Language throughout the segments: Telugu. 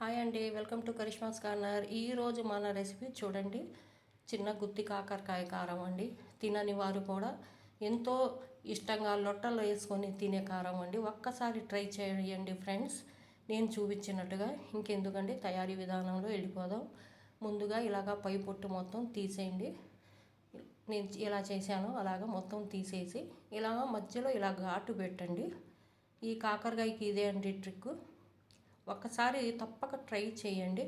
హాయ్ అండి వెల్కమ్ టు కరిష్మాస్ కార్నర్. ఈరోజు మన రెసిపీ చూడండి. చిన్న గుత్తి కాకరకాయ కారం అండి. తినని వారు కూడా ఎంతో ఇష్టంగా లొట్టలో వేసుకొని తినే కారం అండి. ఒక్కసారి ట్రై చేయండి ఫ్రెండ్స్. నేను చూపించినట్టుగా ఇంకెందుకండి తయారీ విధానంలో వెళ్ళిపోదాం. ముందుగా ఇలాగా పై పొట్టు మొత్తం తీసేయండి. నేను ఎలా చేశానో అలాగ మొత్తం తీసేసి ఇలాగ మధ్యలో ఇలా ఘాటు పెట్టండి. ఈ కాకరకాయకి ఇదే అండి ట్రిక్ ఒక్కసారి తప్పక ట్రై చేయండి.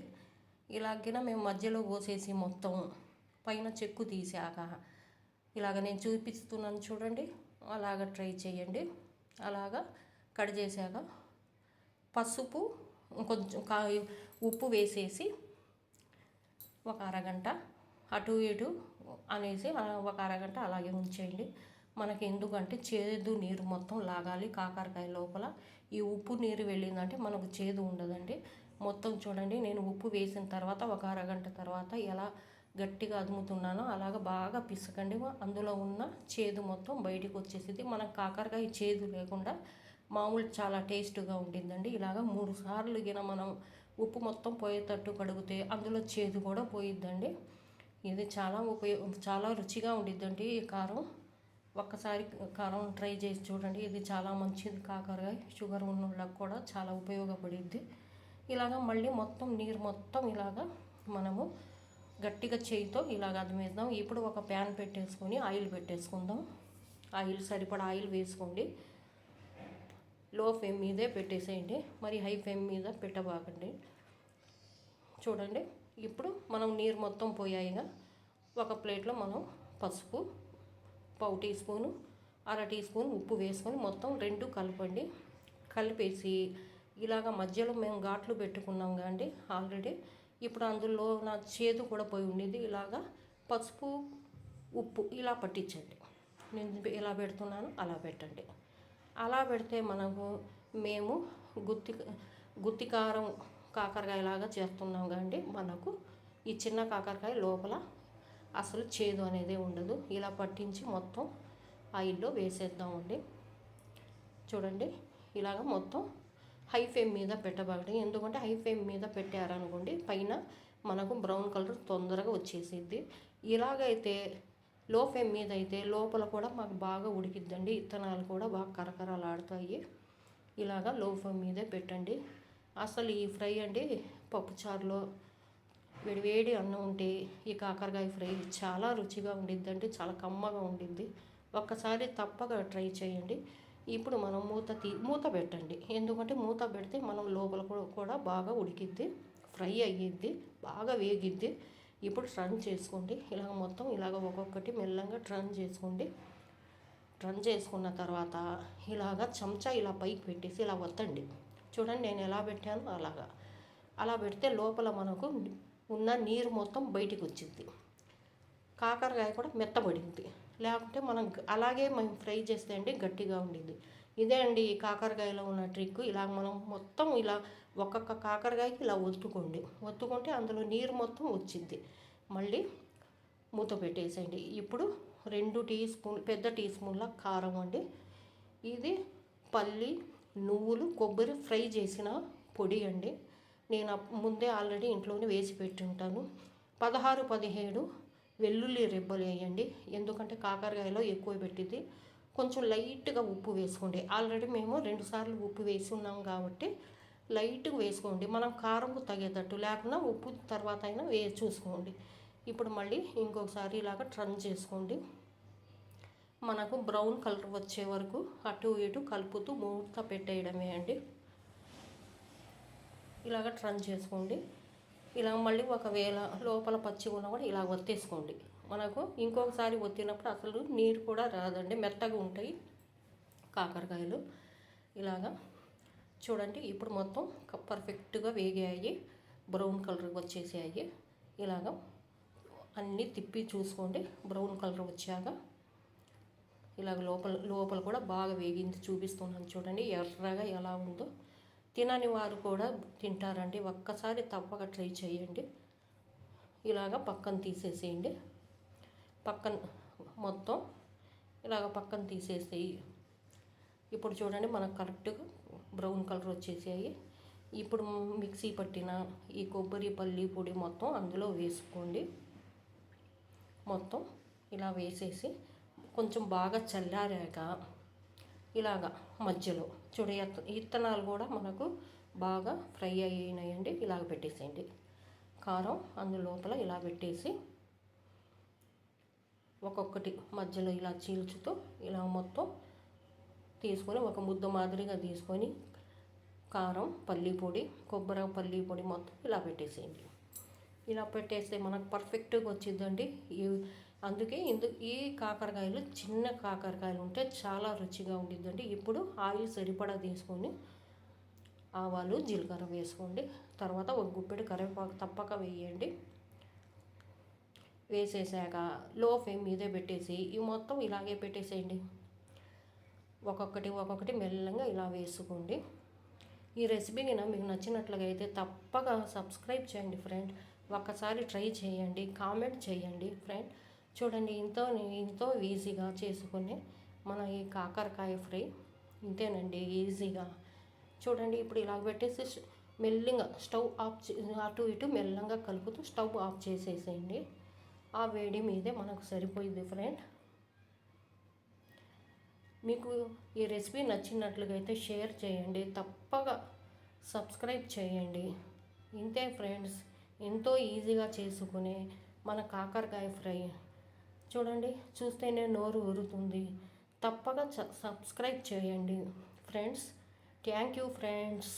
ఇలాగిన మేము మధ్యలో పోసేసి మొత్తం పైన చెక్కు తీసాక ఇలాగ నేను చూపిస్తున్నాను చూడండి. అలాగ ట్రై చేయండి. అలాగా కట్ చేశాక పసుపు కొంచెం కా ఉప్పు వేసేసి ఒక అరగంట అటు ఇటు అనేసి ఒక అరగంట అలాగే ఉంచేయండి. మనకి ఎందుకంటే చేదు నీరు మొత్తం లాగాలి కాకరకాయ లోపల. ఈ ఉప్పు నీరు వెళ్ళిందంటే మనకు చేదు ఉండదండి. మొత్తం చూడండి నేను ఉప్పు వేసిన తర్వాత ఒక అరగంట తర్వాత ఎలా గట్టిగా అదుముతున్నానో అలాగ బాగా పిసకండి. అందులో ఉన్న చేదు మొత్తం బయటకు వచ్చేసింది. మనకు కాకరకాయ చేదు లేకుండా మామూలు చాలా టేస్ట్గా ఉంటుందండి. ఇలాగ మూడు సార్లు గిన మనం ఉప్పు మొత్తం పోయేటట్టు కడిగితే అందులో చేదు కూడా పోయిద్దండి. ఇది చాలా ఉపయోగ చాలా రుచిగా ఉండిద్దండి ఈ కారం. ఒక్కసారి కారం ట్రై చేసి చూడండి. ఇది చాలా మంచిది కాకరకాయ షుగర్ ఉన్న వాళ్ళకి కూడా చాలా ఉపయోగపడిద్ది. ఇలాగ మళ్ళీ మొత్తం నీరు మొత్తం ఇలాగ మనము గట్టిగా చేయితో ఇలాగ అదిమేద్దాం ఇప్పుడు ఒక ప్యాన్ పెట్టేసుకొని ఆయిల్ పెట్టేసుకుందాం. ఆయిల్ సరిపడా ఆయిల్ వేసుకోండి. లో ఫ్లేమ్ మీదే పెట్టేసేయండి. మరి హై ఫ్లేమ్ మీద పెట్టబాకండి. చూడండి. ఇప్పుడు మనం నీరు మొత్తం పోయాయిగా ఒక ప్లేట్లో మనం పసుపు పావు టీ స్పూను అర టీ స్పూన్ ఉప్పు వేసుకొని మొత్తం రెండు కలపండి. కలిపేసి ఇలాగ మధ్యలో మేము ఘాట్లు పెట్టుకున్నాం కాండి ఆల్రెడీ. ఇప్పుడు అందులో నా చేదు కూడా పోయి ఉండేది. ఇలాగా పసుపు ఉప్పు ఇలా పట్టించండి. నేను ఇలా పెడుతున్నాను అలా పెట్టండి. అలా పెడితే మనకు మేము గుత్తి గుత్తి కారం కాకరకాయ లాగా చేస్తున్నాం కాండి మనకు. ఈ చిన్న కాకరకాయ లోపల అసలు చేదు అనేది ఉండదు. ఇలా పట్టించి మొత్తం ఆయిల్లో వేసేద్దామండి. చూడండి ఇలాగ మొత్తం హై ఫ్లేమ్ మీద పెట్టబడి ఎందుకంటే హై ఫ్లేమ్ మీద పెట్టారనుకోండి పైన మనకు బ్రౌన్ కలర్ తొందరగా వచ్చేసిద్ది. ఇలాగైతే లో ఫ్లేమ్ మీద అయితే లోపల కూడా మాకు బాగా ఉడికిద్దండి. ఇత్తనాలు కూడా బాగా కరకరలాడుతాయి. ఇలాగా లో ఫ్లేమ్ మీదే పెట్టండి. అసలు ఈ ఫ్రై అండి పప్పుచారులో వేడి వేడి అన్నం ఉంటే ఈ కాకరకాయ ఫ్రై చాలా రుచిగా ఉండిద్దండి చాలా కమ్మగా ఉండిద్ది. ఒక్కసారి తప్పక ట్రై చేయండి. ఇప్పుడు మనం మూత తీ మూత పెట్టండి. ఎందుకంటే మూత పెడితే మనం లోపల కూడా బాగా ఉడికిద్ది ఫ్రై అయ్యిద్ది బాగా వేగిద్ది. ఇప్పుడు ట్రన్ చేసుకోండి. ఇలాగ మొత్తం ఇలాగ ఒక్కొక్కటి మెల్లంగా ట్రన్ చేసుకోండి. ట్రన్ చేసుకున్న తర్వాత ఇలాగ చెంచా ఇలా పైకి పెట్టేసి ఇలా వత్తండి చూడండి నేను ఎలా పెట్టాను అలాగా. అలా పెడితే లోపల మనకు ఉన్న నీరు మొత్తం బయటికి వచ్చింది కాకరకాయ కూడా మెత్తబడింది. లేకుంటే మనం అలాగే మనం ఫ్రై చేస్తే అండి గట్టిగా ఉండింది. ఇదే అండి ఈ కాకరకాయలో ఉన్న ట్రిక్. ఇలా మనం మొత్తం ఇలా ఒక్కొక్క కాకరకాయకి ఇలా ఒత్తుకోండి. ఒత్తుకుంటే అందులో నీరు మొత్తం వచ్చింది. మళ్ళీ మూత పెట్టేసేయండి. ఇప్పుడు రెండు టీ స్పూన్ పెద్ద టీ స్పూన్ల కారం అండి. ఇది పల్లి నువ్వులు కొబ్బరి ఫ్రై చేసిన పొడి అండి. నేను ముందే ఆల్రెడీ ఇంట్లోనే వేసి పెట్టి ఉంటాను పదహారు పదిహేడు వెల్లుల్లి రెబ్బలు వేయండి. ఎందుకంటే కాకరకాయలో ఎక్కువ పెట్టింది కొంచెం లైట్గా ఉప్పు వేసుకోండి. ఆల్రెడీ మేము రెండుసార్లు ఉప్పు వేసి ఉన్నాం కాబట్టి లైట్గా వేసుకోండి. మనం కారంకు తగేటట్టు లేకుండా ఉప్పు తర్వాత అయినా వే చూసుకోండి. ఇప్పుడు మళ్ళీ ఇంకొకసారి ఇలాగ ట్రన్ చేసుకోండి. మనకు బ్రౌన్ కలర్ వచ్చే వరకు అటు ఇటు కలుపుతూ మూత పెట్టేయడమే అండి ఇలాగ ట్రన్ చేసుకోండి. ఇలా మళ్ళీ ఒకవేళ లోపల పచ్చి ఉన్నా కూడా ఇలా ఒత్తేసుకోండి. మనకు ఇంకొకసారి ఒత్తినప్పుడు అసలు నీరు కూడా రాదండి. మెత్తగా ఉంటాయి కాకరకాయలు. ఇలాగా చూడండి ఇప్పుడు మొత్తం పర్ఫెక్ట్గా వేగాయి. బ్రౌన్ కలర్ వచ్చేసాయి. ఇలాగ అన్నీ తిప్పి చూసుకోండి. బ్రౌన్ కలర్ వచ్చాక ఇలాగ లోపల లోపల కూడా బాగా వేగింది చూపిస్తున్నాను చూడండి. ఎర్రగా ఎలా ఉందో. తినని వారు కూడా తింటారండి. ఒక్కసారి తప్పక ట్రై చేయండి. ఇలాగ పక్కన తీసేసేయండి. పక్కన మొత్తం ఇలాగ పక్కన తీసేసేయి. ఇప్పుడు చూడండి మనకు కరెక్ట్గా బ్రౌన్ కలర్ వచ్చేసాయి. ఇప్పుడు మిక్సీ పట్టిన ఈ కొబ్బరి పల్లి పొడి మొత్తం అందులో వేసుకోండి. మొత్తం ఇలా వేసేసి కొంచెం బాగా చల్లారాక ఇలాగా మధ్యలో చూడ ఇత్తనాలు కూడా మనకు బాగా ఫ్రై అయినాయండి. ఇలాగ పెట్టేసేయండి. కారం అందులోపల ఇలా పెట్టేసి ఒక్కొక్కటి మధ్యలో ఇలా చీల్చుతూ ఇలా మొత్తం తీసుకొని ఒక ముద్ద మాదిరిగా తీసుకొని కారం పల్లి పొడి కొబ్బరి పల్లి పొడి మొత్తం ఇలా పెట్టేసేయండి. ఇలా పెట్టేస్తే మనకు పర్ఫెక్ట్గా వచ్చిందండి ఈ అందుకే ఇందు ఈ కాకరకాయలు చిన్న కాకరకాయలు ఉంటే చాలా రుచిగా ఉండిద్దండి. ఇప్పుడు ఆయిల్ సరిపడా తీసుకొని ఆవాలు జీలకర్ర వేసుకోండి. తర్వాత ఒక గుప్పెడు కరివేపాకు తప్పక వేయండి. వేసేసాక లో ఫ్లేమ్ మీదే పెట్టేసి ఇవి మొత్తం ఇలాగే పెట్టేసేయండి. ఒక్కొక్కటి ఒక్కొక్కటి మెల్లగా ఇలా వేసుకోండి. ఈ రెసిపీ నేను మీకు నచ్చినట్లుగా అయితే తప్పక సబ్స్క్రైబ్ చేయండి ఫ్రెండ్. ఒక్కసారి ట్రై చేయండి కామెంట్ చేయండి ఫ్రెండ్. చూడండి ఇంతో ఎంతో ఈజీగా చేసుకుని మన ఈ కాకరకాయ ఫ్రై ఇంతేనండి ఈజీగా. చూడండి ఇప్పుడు ఇలా పెట్టేసి మెల్లిగా స్టవ్ ఆఫ్ అటు ఇటు మెల్లంగా కలుపుతూ స్టవ్ ఆఫ్ చేసేసేయండి. ఆ వేడి మీదే మనకు సరిపోయింది ఫ్రెండ్. మీకు ఈ రెసిపీ నచ్చినట్లుగా అయితే షేర్ చేయండి తప్పగా సబ్స్క్రైబ్ చేయండి. ఇంతే ఫ్రెండ్స్ ఎంతో ఈజీగా చేసుకునే మన కాకరకాయ ఫ్రై. చూడండి చూస్తేనే నోరు ఊరుతుంది. తప్పక సబ్స్క్రైబ్ చేయండి. Friends thank you friends.